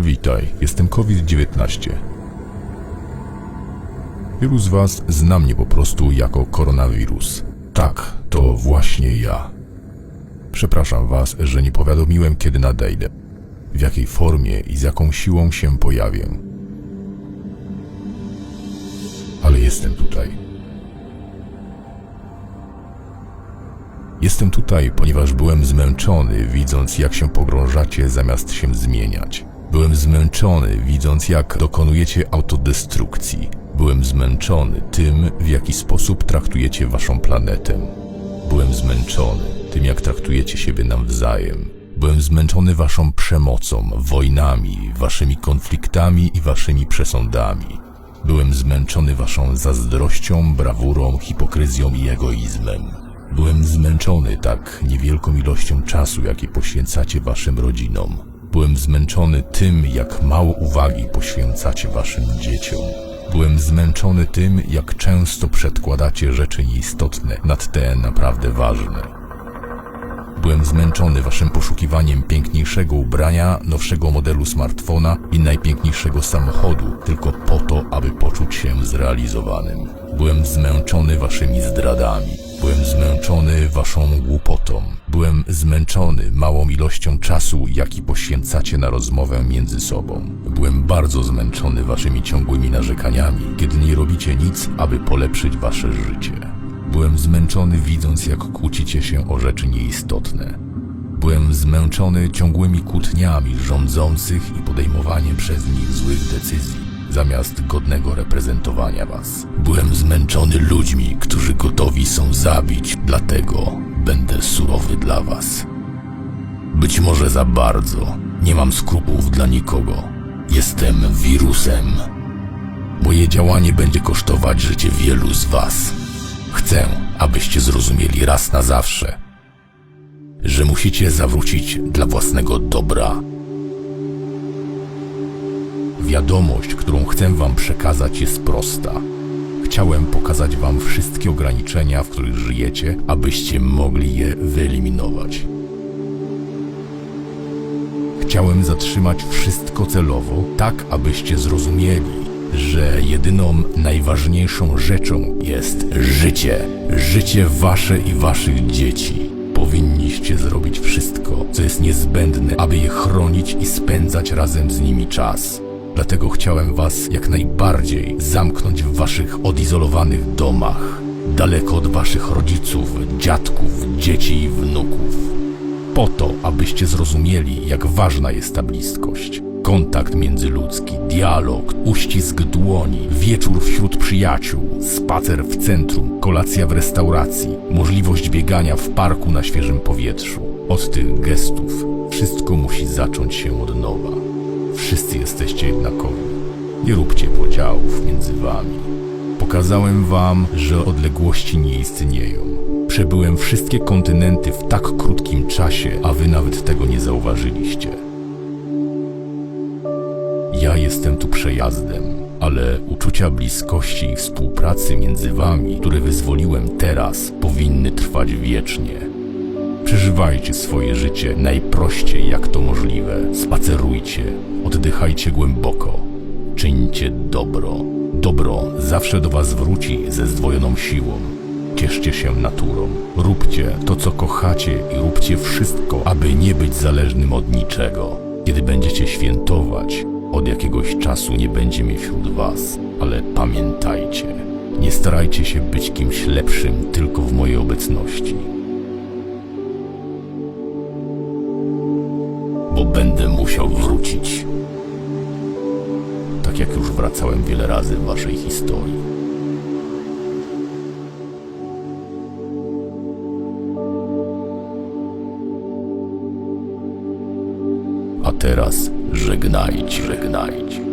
Witaj, jestem COVID-19. Wielu z Was zna mnie po prostu jako koronawirus. Tak, to właśnie ja. Przepraszam Was, że nie powiadomiłem, kiedy nadejdę, w jakiej formie i z jaką siłą się pojawię. Ale jestem tutaj. Jestem tutaj, ponieważ byłem zmęczony, widząc jak się pogrążacie zamiast się zmieniać. Byłem zmęczony, widząc jak dokonujecie autodestrukcji. Byłem zmęczony tym, w jaki sposób traktujecie waszą planetę. Byłem zmęczony tym, jak traktujecie siebie nawzajem. Byłem zmęczony waszą przemocą, wojnami, waszymi konfliktami i waszymi przesądami. Byłem zmęczony waszą zazdrością, brawurą, hipokryzją i egoizmem. Byłem zmęczony tak niewielką ilością czasu, jaki poświęcacie waszym rodzinom. Byłem zmęczony tym, jak mało uwagi poświęcacie waszym dzieciom. Byłem zmęczony tym, jak często przedkładacie rzeczy nieistotne nad te naprawdę ważne. Byłem zmęczony waszym poszukiwaniem piękniejszego ubrania, nowszego modelu smartfona i najpiękniejszego samochodu, tylko po to, aby poczuć się zrealizowanym. Byłem zmęczony waszymi zdradami. Zmęczony waszą głupotą. Byłem zmęczony małą ilością czasu, jaki poświęcacie na rozmowę między sobą. Byłem bardzo zmęczony waszymi ciągłymi narzekaniami, kiedy nie robicie nic, aby polepszyć wasze życie. Byłem zmęczony widząc, jak kłócicie się o rzeczy nieistotne. Byłem zmęczony ciągłymi kłótniami rządzących i podejmowaniem przez nich złych decyzji, zamiast godnego reprezentowania was. Byłem zmęczony ludźmi, którzy gotowi są zabić, dlatego będę surowy dla was. Być może za bardzo. Nie mam skrupułów dla nikogo. Jestem wirusem. Moje działanie będzie kosztować życie wielu z was. Chcę, abyście zrozumieli raz na zawsze, że musicie zawrócić dla własnego dobra. Wiadomość, którą chcę wam przekazać jest prosta. Chciałem pokazać wam wszystkie ograniczenia, w których żyjecie, abyście mogli je wyeliminować. Chciałem zatrzymać wszystko celowo, tak abyście zrozumieli, że jedyną najważniejszą rzeczą jest życie. Życie wasze i waszych dzieci. Powinniście zrobić wszystko, co jest niezbędne, aby je chronić i spędzać razem z nimi czas. Dlatego chciałem was jak najbardziej zamknąć w waszych odizolowanych domach, daleko od waszych rodziców, dziadków, dzieci i wnuków po to, abyście zrozumieli, jak ważna jest ta bliskość. Kontakt międzyludzki, dialog, uścisk dłoni, wieczór wśród przyjaciół, spacer w centrum, kolacja w restauracji, możliwość biegania w parku na świeżym powietrzu. Od tych gestów wszystko musi zacząć się od nowa. Wszyscy jesteście jednakowi. Nie róbcie podziałów między wami. Pokazałem wam, że odległości nie istnieją. Przebyłem wszystkie kontynenty w tak krótkim czasie, a wy nawet tego nie zauważyliście. Ja jestem tu przejazdem, ale uczucia bliskości i współpracy między wami, które wyzwoliłem teraz, powinny trwać wiecznie. Przeżywajcie swoje życie najprościej jak to możliwe. Spacerujcie, oddychajcie głęboko, czyńcie dobro. Dobro zawsze do was wróci ze zdwojoną siłą. Cieszcie się naturą. Róbcie to, co kochacie i róbcie wszystko, aby nie być zależnym od niczego. Kiedy będziecie świętować, od jakiegoś czasu nie będzie mnie wśród was, ale pamiętajcie, nie starajcie się być kimś lepszym tylko w mojej obecności. Musiał wrócić. Tak jak już wracałem wiele razy w waszej historii. A teraz żegnajcie, żegnajcie.